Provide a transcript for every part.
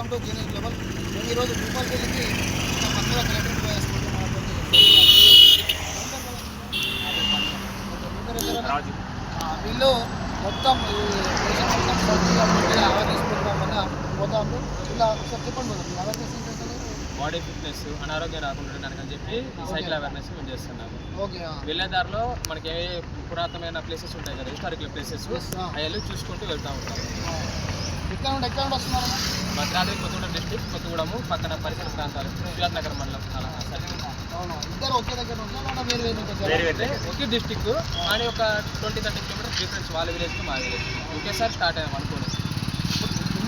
Welcome to genius global. మేము ఈరోజు భూపాలపల్లికి మందులో కలెక్టర్ రాజు. వీళ్ళు మొత్తం అవేర్నెస్ ప్రోగ్రామ్ వల్ల పోతాము ఇలా ఒకసారి చెప్పండి అవేర్నెస్ బాడీ ఫిట్నెస్ అనారోగ్యం రాకుండా ఉండడానికి అని చెప్పి సైకిల్ అవేర్నెస్ మేము చేస్తున్నాము. ఓకే వెళ్ళే దారిలో మనకి ఏ పురాతనమైన ప్లేసెస్ ఉంటాయి కదా హిస్టారికల్ ప్లేసెస్. అవి చూసుకుంటూ వెళ్తూ ఉంటాం ఎక్కడ నుండి ఎక్కడ నుండి వస్తున్నారు భద్రాద్రి కొత్తగూడెం డిస్టిక్ కొత్తగూడెము పక్కన పరిసర ప్రాంతాలు. శివాజ్ నగర్ మండలం. అలా ఇద్దరు ఒకే దగ్గర వేరు ఒకే డిస్టిక్ కానీ ఒక ట్వంటీ థర్టీ కిలోమీటర్స్ డిఫరెన్స్ వాళ్ళ విలేజ్కి మా విలేజ్ ఒకేసారి స్టార్ట్ అయ్యాం అనుకోని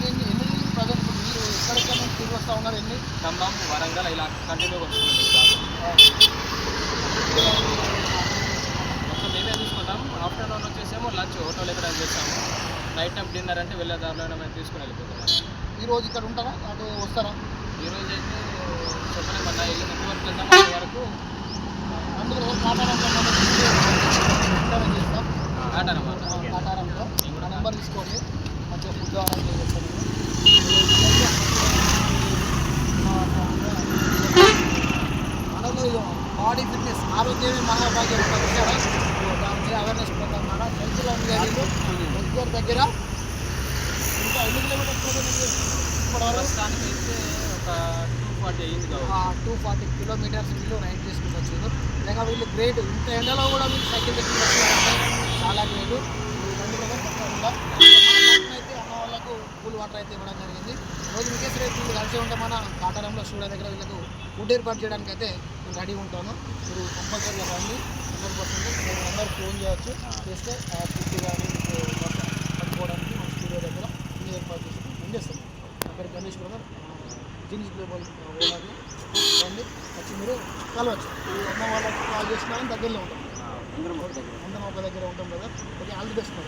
ఎన్ని మీరు ఎక్కడెక్కడ నుంచి తిరిగి వస్తూ ఉన్నారు? ఎన్ని? ఖమ్మం వరంగల్ ఇలా కంటిన్యూగా వస్తుంది మొత్తం మేమే చూసుకుంటాం. ఆఫ్టర్నూన్ వచ్చేసేమో లంచ్ హోటల్ ఎక్కడ చేస్తాము. నైట్ టైం డిన్నర్ అంటే వెళ్ళే దారిలోనే మేము తీసుకుని వెళ్ళిపోతాం. ఈ రోజు ఇక్కడ ఉంటారా? అటు వస్తారా? ఈ రోజు అయితే చెప్పలేమన్నా ఇల్లు ముందు వరకు అందులో కాటారంలో మనం ఇంటర్వ్యూ చేస్తాం. ఆటనమాట కాటారంలో ఆ నెంబర్ తీసుకోండి. మంచిగా ఫుడ్ ఆర్డర్ చేస్తాను బాడీ ఫిట్నెస్ ఆరోగ్యమే మహాభాగ్యం. ఇదిగో దానికి అవేర్నెస్ ప్రోగ్రామ్ మన సైకిల్ ఉంది దగ్గర దగ్గర ఇంకా ఎన్ని కిలోమీటర్స్ ఇప్పటి వరకు ప్రస్తుతానికి అయితే ఒక టూ ఫార్టీ అయింది టూ ఫార్టీ కిలోమీటర్స్ వీళ్ళు రైడ్ చేసుకుంటూ వచ్చారు నిజంగా వీళ్ళు గ్రేట్ ఇంత ఎండలో కూడా వీళ్ళు సైకిల్ దగ్గర వచ్చారంటే చాలా గ్రేట్ అయితే అమ్మ వాళ్ళకు కూల్ వాటర్ అయితే ఇవ్వడం జరిగింది రోజు వికేస్ రేపు వీళ్ళు కలిసి ఉంటే మన కాటారంలో స్టూడియో దగ్గర వీళ్ళకు ఫుడ్ ఏర్పాటు చేయడానికి అయితే నేను రెడీ ఉంటాను మీరు కంపల్సరీగా రండి హండ్రెడ్ పర్సెంట్ మీరు అందరూ ఫోన్ చేయొచ్చు చేస్తే ఫుడ్ కానీ మీకు పట్టుకోవడానికి మన స్టూడియో దగ్గర అన్ని ఏర్పాటు చేసి నేను చేస్తాను అక్కడ గణేష్ బ్రదర్ జీన్స్ గ్లోబల్ ఓనర్ని రండి వచ్చి మీరు కలవచ్చు. అమ్మ వాళ్ళకి కాల్ చేసినా కానీ దగ్గరలో ఉంటాం. అందరం ఒక దగ్గర ఉంటాం. కదా. ఓకే ఆల్ ది బెస్ట్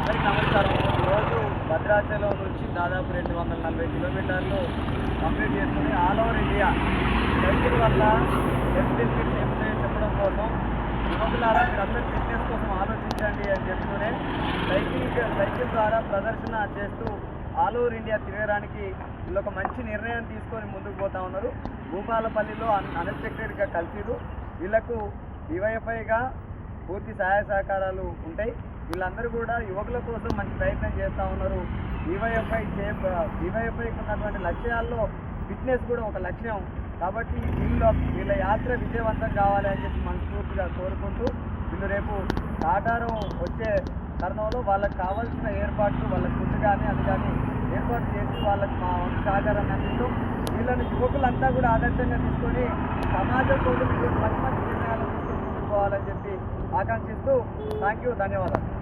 అందరికీ నమస్కారం. ఈరోజు భద్రాచలం నుంచి దాదాపు రెండు వందల నలభై కిలోమీటర్లు కంప్లీట్ చేసుకుని ఆల్ ఓవర్ ఇండియా. సైకిల్ వల్ల హెల్త్ బెనిఫిట్స్ చెప్పడం కోసం. యువకులారా మీరందరూ ఫిట్నెస్ కోసం ఆలోచించండి అని చెప్తూనే సైకిల్ సైకిల్ ద్వారా ప్రదర్శన చేస్తూ ఆల్ ఓవర్ ఇండియా తిరగడానికి వీళ్ళు ఒక మంచి నిర్ణయం తీసుకొని ముందుకు పోతా ఉన్నారు. భూపాలపల్లిలో అన్ అన్ఎక్స్పెక్టెడ్గా కలిసిరు వీళ్ళకు డివైఎఫ్ఐగా పూర్తి సహాయ సహకారాలు ఉంటాయి. వీళ్ళందరూ కూడా యువకుల కోసం మంచి ప్రయత్నం చేస్తూ ఉన్నారు. డివైఎఫ్ఐ చే డివైఎఫ్ఐకి ఉన్నటువంటి లక్ష్యాల్లో ఫిట్నెస్ కూడా ఒక లక్ష్యం. కాబట్టి వీళ్ళ వీళ్ళ యాత్ర విజయవంతం కావాలి అని చెప్పి మనస్ఫూర్తిగా కోరుకుంటూ వీళ్ళు రేపు టాటారం వచ్చే తరుణంలో వాళ్ళకి కావాల్సిన ఏర్పాట్లు వాళ్ళ ఫుడ్ కానీ అది కానీ ఏర్పాటు చేసి వాళ్ళకి మా వంతు సహకారాన్ని అందిస్తూ వీళ్ళని యువకులంతా కూడా ఆదర్శంగా తీసుకొని సమాజం కోసం మంచి మంచి నిర్ణయాలు తీసుకొని ముందుకు పోవాలని చెప్పి ఆకాంక్షిస్తూ థ్యాంక్ యూ ధన్యవాదాలు.